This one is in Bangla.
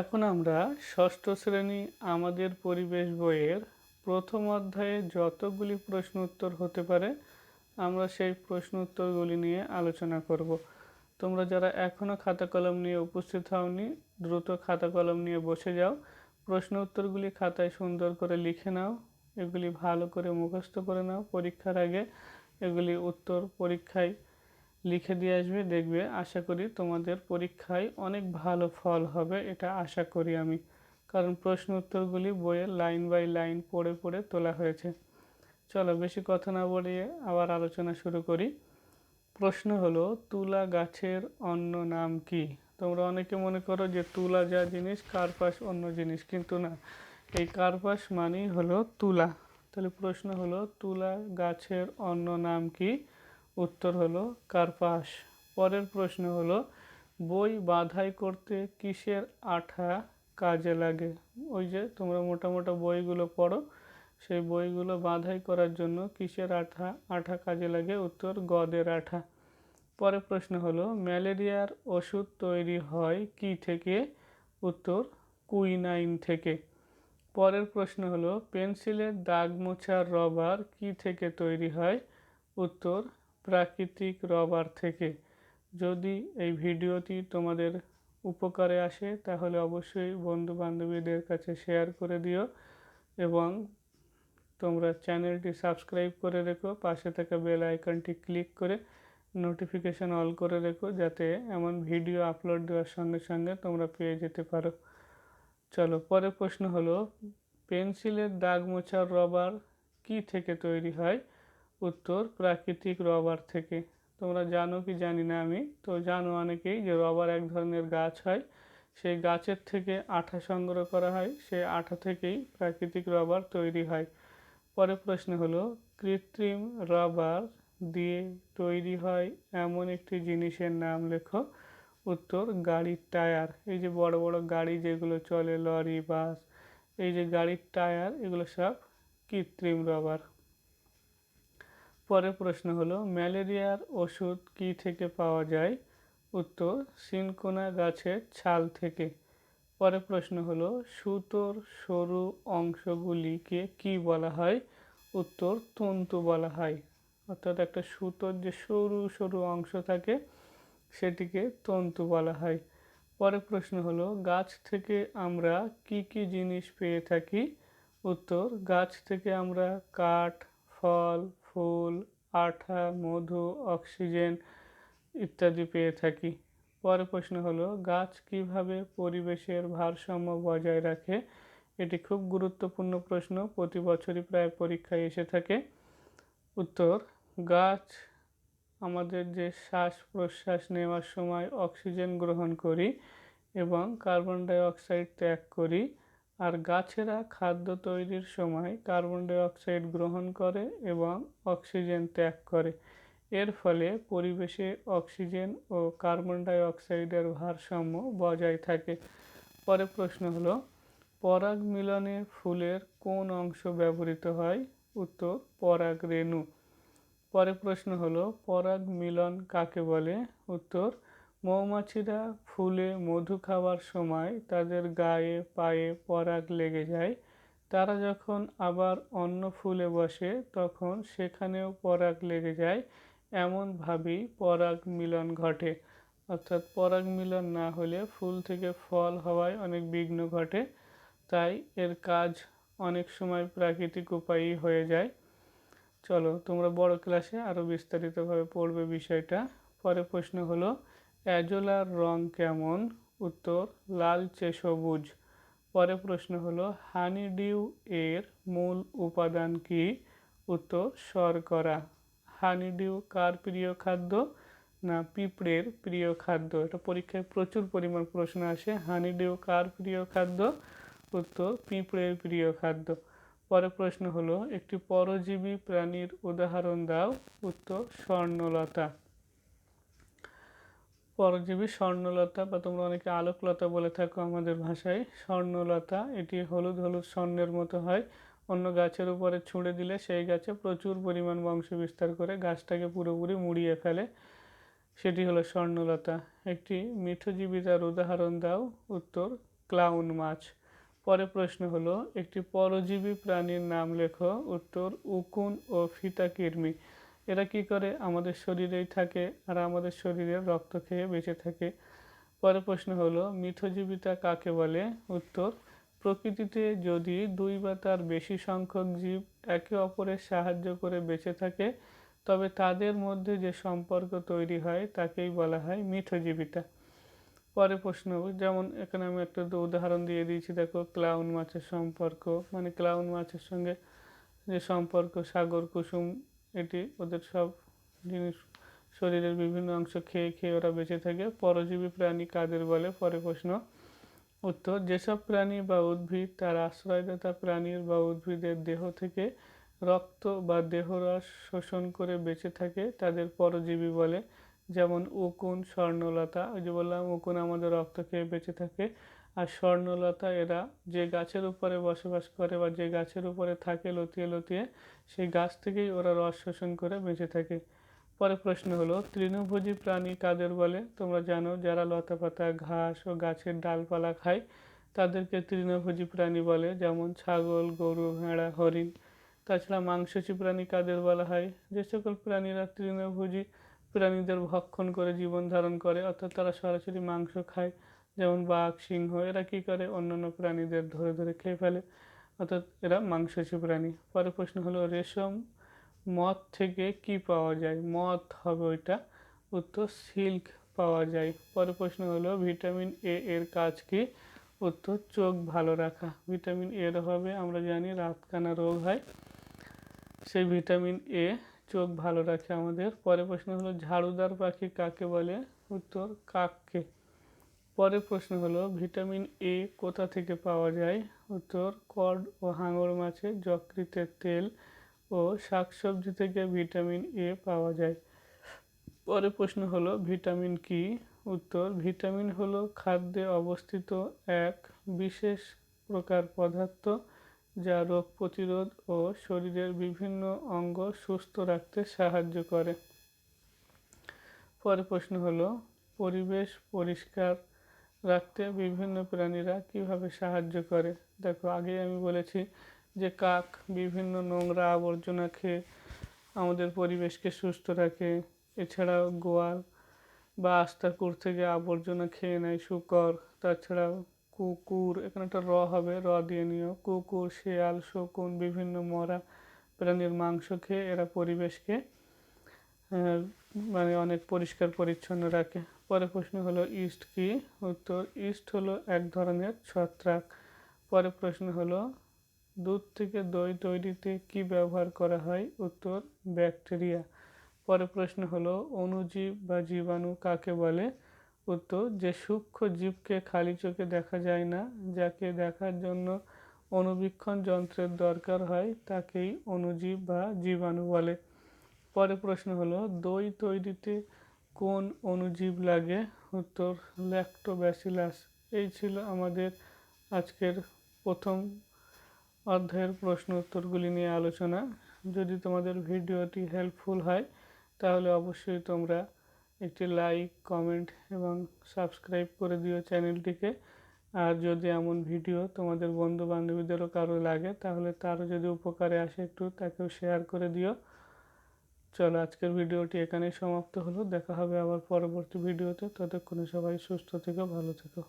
এখন আমরা ষষ্ঠ শ্রেণি আমাদের পরিবেশ বইয়ের প্রথম অধ্যায়ে যতগুলি প্রশ্ন উত্তর হতে পারে, আমরা সেই প্রশ্ন উত্তরগুলি নিয়ে আলোচনা করব। তোমরা যারা এখনও খাতা কলম নিয়ে উপস্থিত হওনি, দ্রুত খাতা কলম নিয়ে বসে যাও। প্রশ্ন উত্তরগুলি খাতায় সুন্দর করে লিখে নাও। এগুলি ভালো করে মুখস্থ করে নাও পরীক্ষার আগে। এগুলি উত্তর পরীক্ষায় লিখে দিয়ে আসবে, দেখবে আশা করি তোমাদের পরীক্ষায় অনেক ভালো ফল হবে, এটা আশা করি আমি। কারণ প্রশ্ন উত্তরগুলি বইয়ের লাইন বাই লাইন পড়ে পড়ে তোলা হয়েছে। চলো বেশি কথা না বলিয়ে আবার আলোচনা শুরু করি। প্রশ্ন হলো, তুলা গাছের অন্য নাম কি? তোমরা অনেকে মনে করো যে তুলা যা জিনিস, কার্পাস অন্য জিনিস, কিন্তু না। এই কার্পাস মানেই হলো তুলা। তাহলে প্রশ্ন হলো, তুলা গাছের অন্য নাম কি? উত্তর হলো কার্পাস। পরের প্রশ্ন হলো, বই বাধাই করতে কিসের আঠা কাজে লাগে? ওই যে তোমরা মোটা মোটা বইগুলো পড়ো, সেই বইগুলো বাধাই করার জন্য কিসের আঠা আঠা কাজে লাগে? উত্তর, গদের আঠা। পরের প্রশ্ন হলো, ম্যালেরিয়ার ওষুধ তৈরি হয় কি থেকে? উত্তর, কুইনাইন থেকে। পরের প্রশ্ন হলো, পেন্সিলের দাগ মোছার রবার কি থেকে তৈরি হয়? উত্তর প্রাকৃতিক রবার থেকে। যদি এই ভিডিওটি তোমাদের উপকারে আসে, তাহলে অবশ্যই বন্ধু বান্ধবীদের কাছে শেয়ার করে দিও এবং তোমরা চ্যানেলটি সাবস্ক্রাইব করে রেখো। পাশে থাকা বেল আইকনটি ক্লিক করে নোটিফিকেশান অল করে রেখো, যাতে এমন ভিডিও আপলোড দেওয়ার সঙ্গে সঙ্গে তোমরা পেয়ে যেতে পারো। চলো, পরের প্রশ্ন হলো, পেন্সিলের দাগ মোছার রবার কি থেকে তৈরি হয়? উত্তর প্রাকৃতিক রবার থেকে। তোমরা জানো কি জানি না আমি? তো জানো অনেকেই যে রবার এক ধরনের গাছ হয়। সেই গাছের থেকে আঠা সংগ্রহ করা হয়। সেই আঠা থেকেই প্রাকৃতিক রবার তৈরি হয়। পরের প্রশ্ন হলো, কৃত্রিম রবার দিয়ে তৈরি হয় এমন একটি জিনিসের নাম লেখো। উত্তর, গাড়ির টায়ার। এই যে বড় বড় গাড়ি যেগুলো চলে, লরি, বাস, এই যে গাড়ির টায়ার, এগুলো সব কৃত্রিম রবার। পরের প্রশ্ন হলো, ম্যালেরিয়ার ওষুধ কি থেকে পাওয়া যায়? উত্তর, সিনকোনা গাছের ছাল থেকে। পরের প্রশ্ন হলো, সুতোর সরু অংশগুলিকে কি বলা হয়? উত্তর, তন্তু বলা হয়। অর্থাৎ একটা সুতোর যে সরু সরু অংশ থাকে, সেটিকে তন্তু বলা হয়। পরের প্রশ্ন হলো, গাছ থেকে আমরা কি কি জিনিস পেয়ে থাকি? উত্তর, গাছ থেকে আমরা কাঠ, ফল ফুল, আঠা, মধু, অক্সিজেন ইত্যাদি পেয়ে থাকি। পরের প্রশ্ন হলো, গাছ কীভাবে পরিবেশের ভারসাম্য বজায় রাখে? এটি খুব গুরুত্বপূর্ণ প্রশ্ন, প্রতি বছরই প্রায় পরীক্ষায় এসে থাকে। উত্তর, গাছ আমাদের যে শ্বাস প্রশ্বাস নেওয়ার সময় অক্সিজেন গ্রহণ করি এবং কার্বন ডাই অক্সাইড ত্যাগ করি আর গাছেরা খাদ্য তৈরির সময় কার্বন ডাই অক্সাইড গ্রহণ করে এবং অক্সিজেন ত্যাগ করে। এর ফলে পরিবেশে অক্সিজেন ও কার্বন ডাই অক্সাইডের ভারসাম্য বজায় থাকে। পরে প্রশ্ন হলো, পরাগ মিলনে ফুলের কোন অংশ ব্যবহৃত হয়? উত্তর, পরাগ রেণু। পরে প্রশ্ন হলো, পরাগ মিলন কাকে বলে? উত্তর মৌমাছিরা ফুলে মধু খাওয়ার সময় তাদের গায়ে, পায়ে পরাগ লেগে যায়। তারা যখন আবার অন্য ফুলে বসে, তখন সেখানেও পরাগ লেগে যায়। এমনভাবেই পরাগ মিলন ঘটে। অর্থাৎ পরাগ মিলন না হলে ফুল থেকে ফল হওয়ায় অনেক বিঘ্ন ঘটে। তাই এর কাজ অনেক সময় প্রাকৃতিক উপায়ই হয়ে যায়। চলো, তোমরা বড় ক্লাসে আরও বিস্তারিতভাবে পড়বে বিষয়টা। পরে প্রশ্ন হলো অ্যাজোলার রং কেমন? উত্তর লালচে সবুজ। পরে প্রশ্ন হলো, হানিডিউ এর মূল উপাদান কি? উত্তর, শর্করা। হানিডিউ কার প্রিয় খাদ্য? না, পিঁপড়ের প্রিয় খাদ্য। এটা পরীক্ষায় প্রচুর পরিমাণ প্রশ্ন আসে, হানিডিউ কার প্রিয় খাদ্য? উত্তর, পিঁপড়ের প্রিয় খাদ্য। পরে প্রশ্ন হলো, একটি পরজীবী প্রাণীর উদাহরণ দাও। উত্তর, স্বর্ণলতা। পরজীবী স্বর্ণলতা বা তোমরা অনেকে আলোকলতা বলে থাকো আমাদের ভাষায়। স্বর্ণলতা, এটি হলুদ হলুদ স্বর্ণের মতো হয়। অন্য গাছের উপরে ছুঁড়ে দিলে সেই গাছে প্রচুর পরিমাণ বংশ বিস্তার করে গাছটাকে পুরোপুরি মুড়িয়ে ফেলে। সেটি হলো স্বর্ণলতা। একটি মিঠজীবিতার উদাহরণ দাও। উত্তর, ক্লাউন মাছ। পরে প্রশ্ন হলো, একটি পরজীবী প্রাণীর নাম লেখো। উত্তর, উকুন ও ফিতা কৃমি। এরা কি করে? আমাদের শরীরেই থাকে আর আমাদের শরীরের রক্ত খেয়ে বেঁচে থাকে। পরে প্রশ্ন হলো, মিথজীবিতা কাকে বলে? উত্তর, প্রকৃতিতে যদি দুই বা তার বেশি সংখ্যক জীব একে অপরের সাহায্য করে বেঁচে থাকে, তবে তাদের মধ্যে যে সম্পর্ক তৈরি হয় তাকেই বলা হয় মিথজীবিতা। পরে প্রশ্ন, যেমন এখানে আমি একটা উদাহরণ দিয়ে দিয়েছি, দেখো ক্লাউন মাছের সম্পর্ক মানে ক্লাউন মাছের সঙ্গে যে সম্পর্ক, সাগর, কুসুম এটি ওদের সব জিনিস শরীরের বিভিন্ন অংশ খেয়ে খেয়ে ওরা বেঁচে থাকে। পরজীবী প্রাণী কাদের বলে? পরে প্রশ্ন। উত্তর, যেসব প্রাণী বা উদ্ভিদ তার আশ্রয়দাতা প্রাণীর বা উদ্ভিদের দেহ থেকে রক্ত বা দেহরস শোষণ করে বেঁচে থাকে, তাদের পরজীবী বলে। যেমন উকুন, স্বর্ণলতা, ওই যে বললাম, উকুন আমাদের রক্ত খেয়ে বেঁচে থাকে। আর স্বর্ণলতা এরা যে গাছের উপরে বসবাস করে বা যে গাছের উপরে থাকে লতিয়ে লতিয়ে, সেই গাছ থেকেই ওরা রস শোষণ করে বেঁচে থাকে। পরে প্রশ্ন হলো, তৃণভোজী প্রাণী কাদের বলে? তোমরা জানো, যারা লতাপাতা, ঘাস ও গাছের ডালপালা খায়, তাদেরকে তৃণভোজী প্রাণী বলে, যেমন ছাগল, গরু, ভেড়া, হরিণ। তাছাড়া মাংসচী প্রাণী কাদের বলা হয়? যে সকল প্রাণীরা তৃণভোজী প্রাণীদের ভক্ষণ করে জীবন ধারণ করে, অর্থাৎ তারা সরাসরি মাংস খায় যেমন বাঘ, সিংহ, এরা কী করে? অন্যান্য প্রাণীদের ধরে ধরে খেয়ে ফেলে। অর্থাৎ এরা মাংসচী প্রাণী। পরে প্রশ্ন হলো, রেশম মদ থেকে কি পাওয়া যায়? মদ হবে ওইটা। উত্তর, সিল্ক পাওয়া যায়। পরে প্রশ্ন হলো, ভিটামিন এ এর কাজ কি? উত্তর, চোখ ভালো রাখা। ভিটামিন এর অভাবে আমরা জানি রাতকানা রোগ হয়। সেই ভিটামিন এ চোখ ভালো রাখে আমাদের। পরে প্রশ্ন হলো, ঝাড়ুদার পাখি কাকে বলে? উত্তর, কাককে। পরের প্রশ্ন হলো, ভিটামিন এ কোথা থেকে পাওয়া যায়? উত্তর, কড ও হাঙর মাছে যকৃতের তেল ও শাকসবজি থেকে ভিটামিন এ পাওয়া যায়। পরে প্রশ্ন হলো, ভিটামিন কি? উত্তর, ভিটামিন হলো খাদ্যে অবস্থিত এক বিশেষ প্রকার পদার্থ যা রোগ প্রতিরোধ ও শরীরের বিভিন্ন অঙ্গ সুস্থ রাখতে সাহায্য করে। পরের প্রশ্ন হলো, পরিবেশ পরিষ্কার রাখতে বিভিন্ন প্রাণীরা কীভাবে সাহায্য করে? দেখো আগে আমি বলেছি যে কাক বিভিন্ন নোংরা আবর্জনা খেয়ে আমাদের পরিবেশকে সুস্থ রাখে। এছাড়াও গোয়াল বা আস্তাকুর থেকে আবর্জনা খেয়ে নেয় শুকর। তাছাড়াও কুকুর, এখানে একটা র হবে, র দিয়ে নিও। কুকুর, শেয়াল, শকুন, বিভিন্ন মরা প্রাণীর মাংস খেয়ে এরা পরিবেশকে মানে অনেক পরিষ্কার, পরিচ্ছন্ন রাখে। পরে প্রশ্ন হলো ইস্ট কি? উত্তর, ইস্ট হলো এক ধরনের ছত্রাক। পরে প্রশ্ন হলো, দুধ থেকে দই তৈরিতে কি ব্যবহার করা হয়? উত্তর, ব্যাকটেরিয়া। পরে প্রশ্ন হলো অণুজীব বা জীবাণু কাকে বলে? উত্তর, যে সূক্ষ্ম জীবকে খালি চোখে দেখা যায় না, যাকে দেখার জন্য অনুবীক্ষণ যন্ত্রের দরকার হয়, তাকেই অণুজীব বা জীবাণু বলে। পরে প্রশ্ন হলো, দই তৈরিতে কোন অণুজীব লাগে? উত্তর, ল্যাক্টোব্যাসিলাস। এই ছিল আমাদের আজকের প্রথম অধ্যায়ের প্রশ্ন উত্তরগুলি নিয়ে আলোচনা। যদি তোমাদের ভিডিওটি হেল্পফুল হয়, তাহলে অবশ্যই তোমরা একটি লাইক কমেন্ট এবং সাবস্ক্রাইব করে দিও চ্যানেলটিকে। আর যদি এমন ভিডিও তোমাদের বন্ধু বান্ধবীদেরও কারও লাগে, তাহলে তারও যদি উপকারে আসে একটু, তাকেও শেয়ার করে দিও। চলো আজকের ভিডিওটি এখানেই সমাপ্ত হলো। দেখা হবে আবার পরবর্তী ভিডিওতে। ততক্ষণে সবাই সুস্থ থেকো, ভালো থেকো।